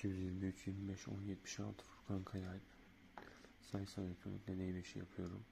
223, 25, 10, 76 Furkan Kayalp. Sayısal elektronik deney 5'i yapıyorum.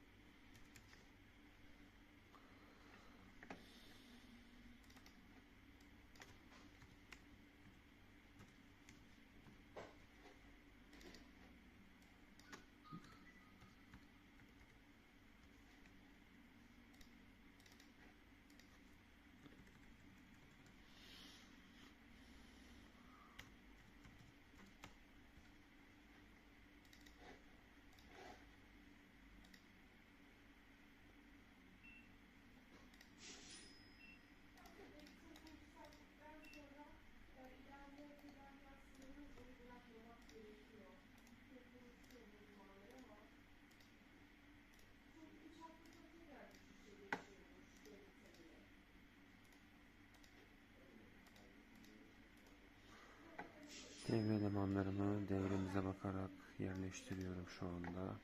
Devre elemanlarımı devremize bakarak yerleştiriyorum şu anda.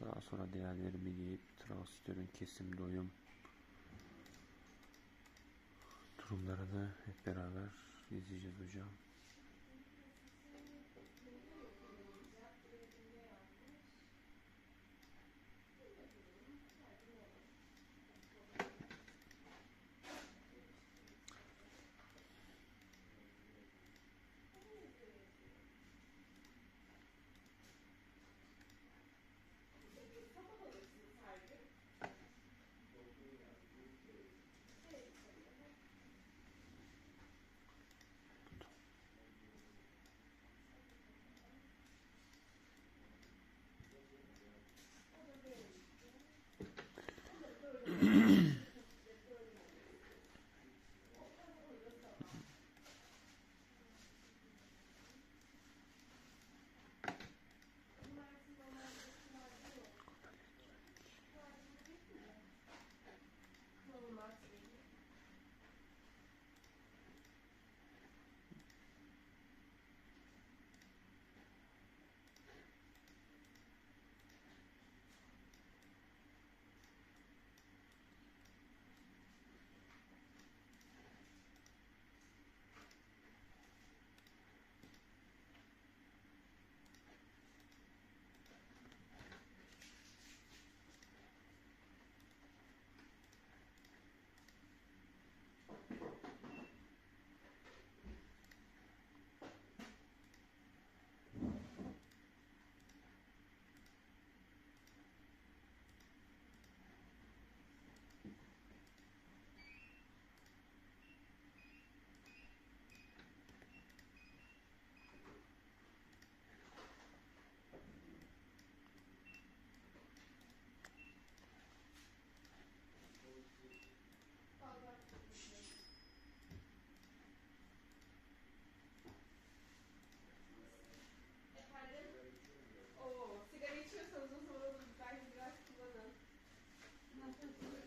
Daha sonra değerlerimi giyip transistörün kesim doyum durumlarını hep beraber izleyeceğiz hocam. Thank you.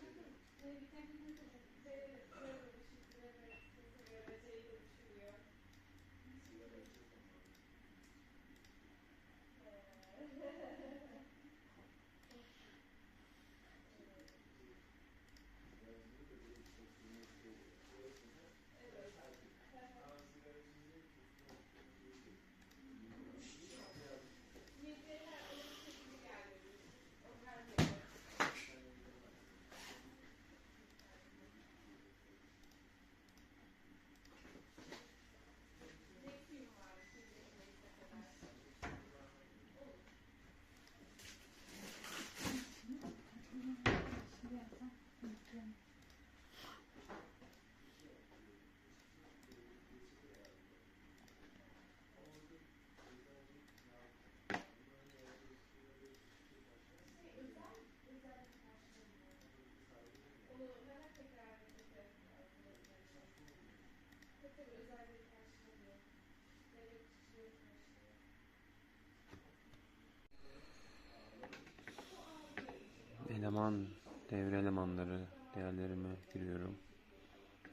Eleman, devre elemanları değerlerime giriyorum.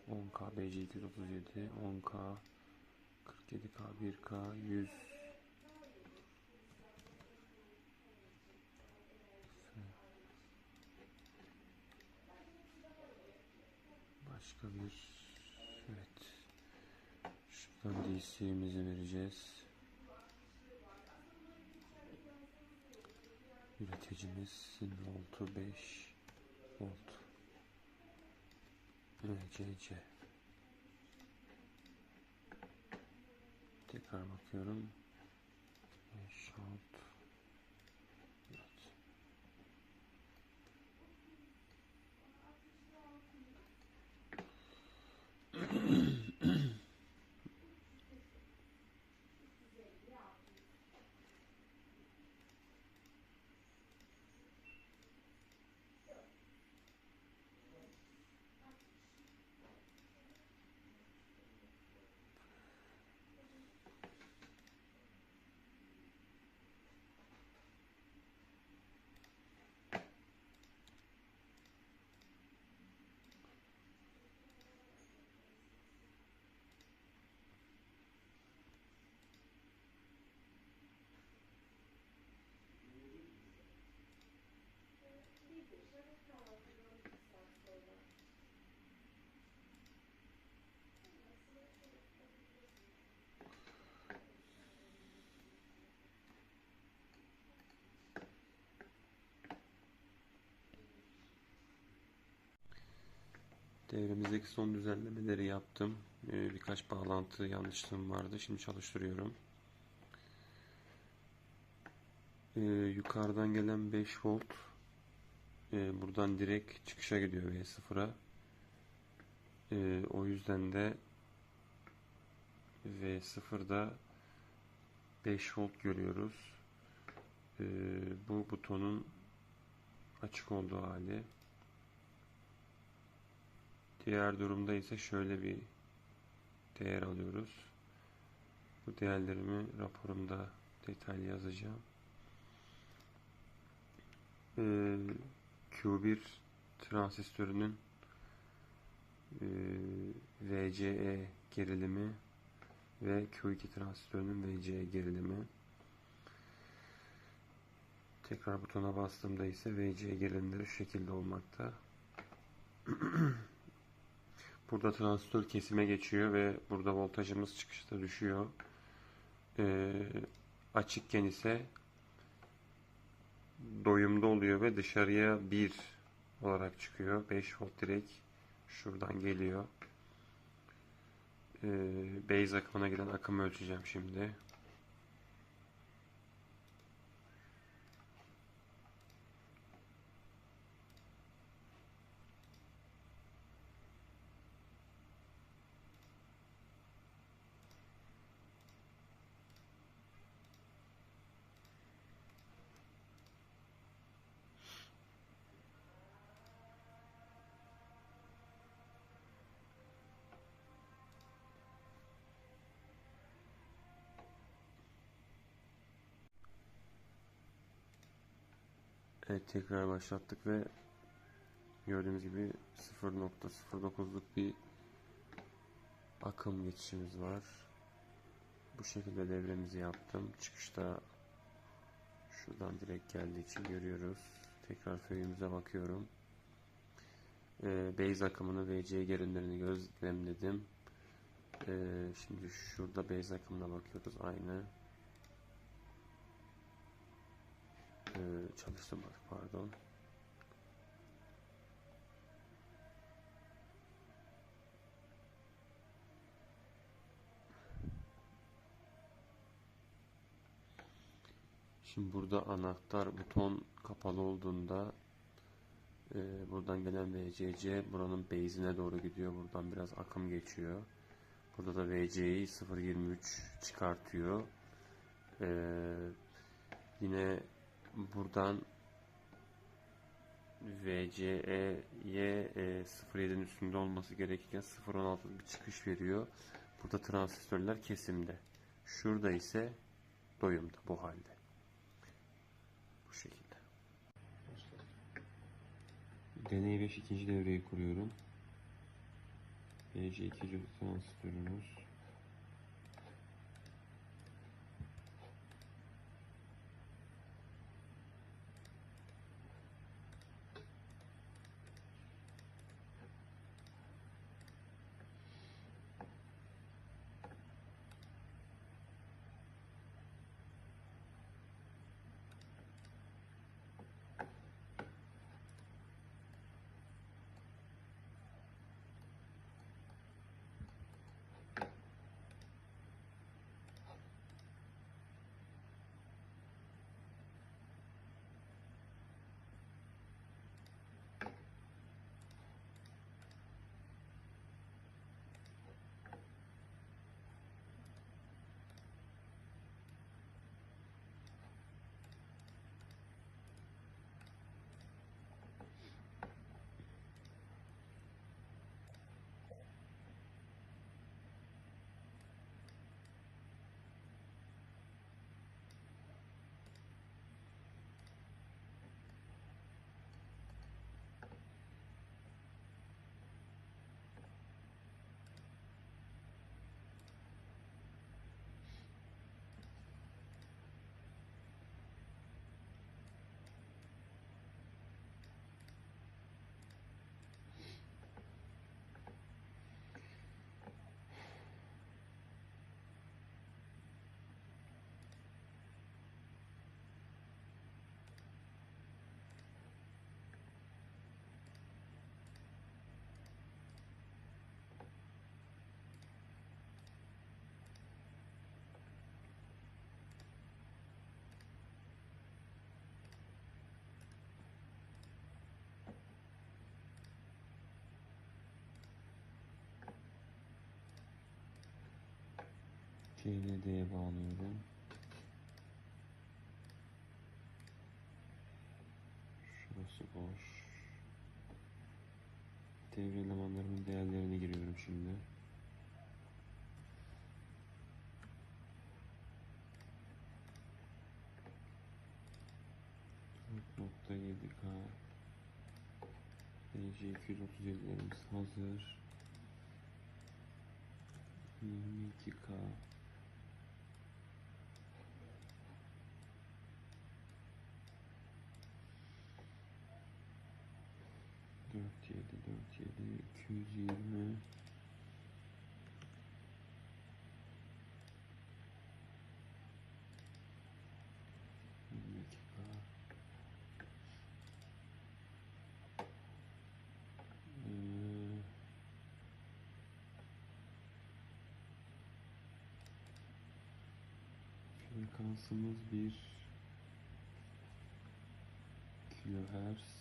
10K BC237, 10K 47K 1K 100 Başka bir evet Şuradan DC'mizi vereceğiz. Üreticimiz voltu 5 volt. VCC. Tekrar bakıyorum. 5 volt. Evet. Devremizdeki son düzenlemeleri yaptım. Ee, birkaç bağlantı yanlışlığım vardı. Şimdi çalıştırıyorum. Ee, yukarıdan gelen 5 volt e, buradan direkt çıkışa gidiyor V0'a. Ee, o yüzden de V0'da 5 volt görüyoruz. Bu butonun açık olduğu hali. Diğer durumda ise şöyle bir değer alıyoruz. Bu değerlerimi raporumda detaylı yazacağım. Ee, Q1 transistörünün e, VCE gerilimi ve Q2 transistörünün VCE gerilimi. Tekrar butona bastığımda ise VCE gerilimleri şu şekilde olmakta. Burada transistör kesime geçiyor ve burada voltajımız çıkışta düşüyor. Ee, açıkken ise doyumda oluyor ve dışarıya 1 olarak çıkıyor. 5 volt direkt şuradan geliyor. Ee, base akımına giden akımı ölçeceğim şimdi. Evet tekrar başlattık ve gördüğünüz gibi 0.09'luk bir akım geçişimiz var. Bu şekilde devremizi yaptım. Çıkışta şuradan direkt geldiği için görüyoruz. Tekrar föyümüze bakıyorum. Ee, base akımını VC gerilimlerini gözlemledim. Ee, şimdi şurada base akımına bakıyoruz aynı. Ee, çalıştırmadık pardon. Şimdi burada anahtar buton kapalı olduğunda e, buradan gelen VCC buranın base'ine doğru gidiyor. Buradan biraz akım geçiyor. Burada da VC'yi 0.23 çıkartıyor. E, yine buradan VCE'ye e, 0.7'nin üstünde olması gerekirken 0.16 bir çıkış veriyor. Burada transistörler kesimde. Şurada ise doyumda bu halde. Bu şekilde. Deney 5 ikinci devreyi kuruyorum. VC2 transistörümüz. DLD'ye bağlıyorum. Şurası boş. Devre elemanlarımın değerlerini giriyorum şimdi. Nokta 7K DC 237'lerimiz hazır. 22K Dört yedi dört yedi iki yüz yirmi yirmi iki K Ee, Frekansımız bir kilohertz.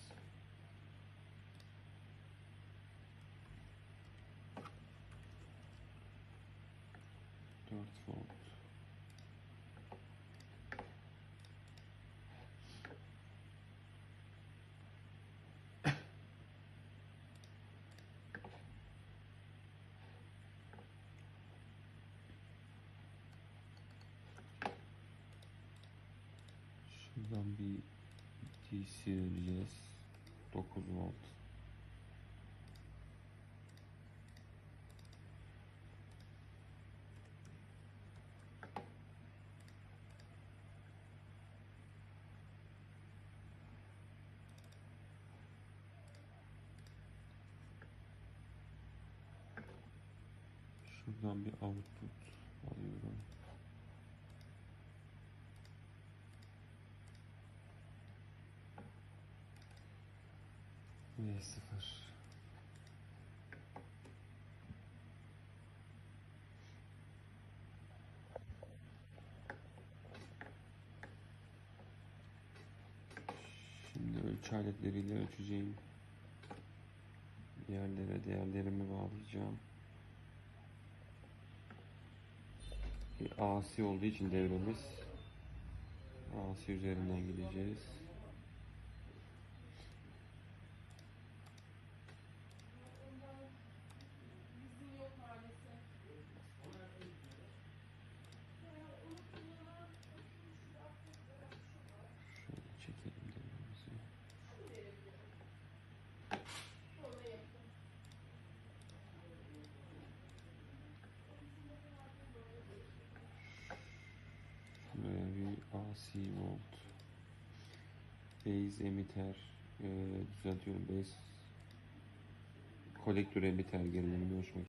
Dört volt. Şuradan bir DC vereceğiz. 9 volt. Şuradan bir output alıyorum. V0 Şimdi ölçü aletleriyle ölçeceğim yerlere değerlerimi bağlayacağım. Bir AC olduğu için devremiz AC üzerinden gideceğiz. Volt. Base emitter e, düzeltiyorum. Base kolektör emitter gerilimini ölçmek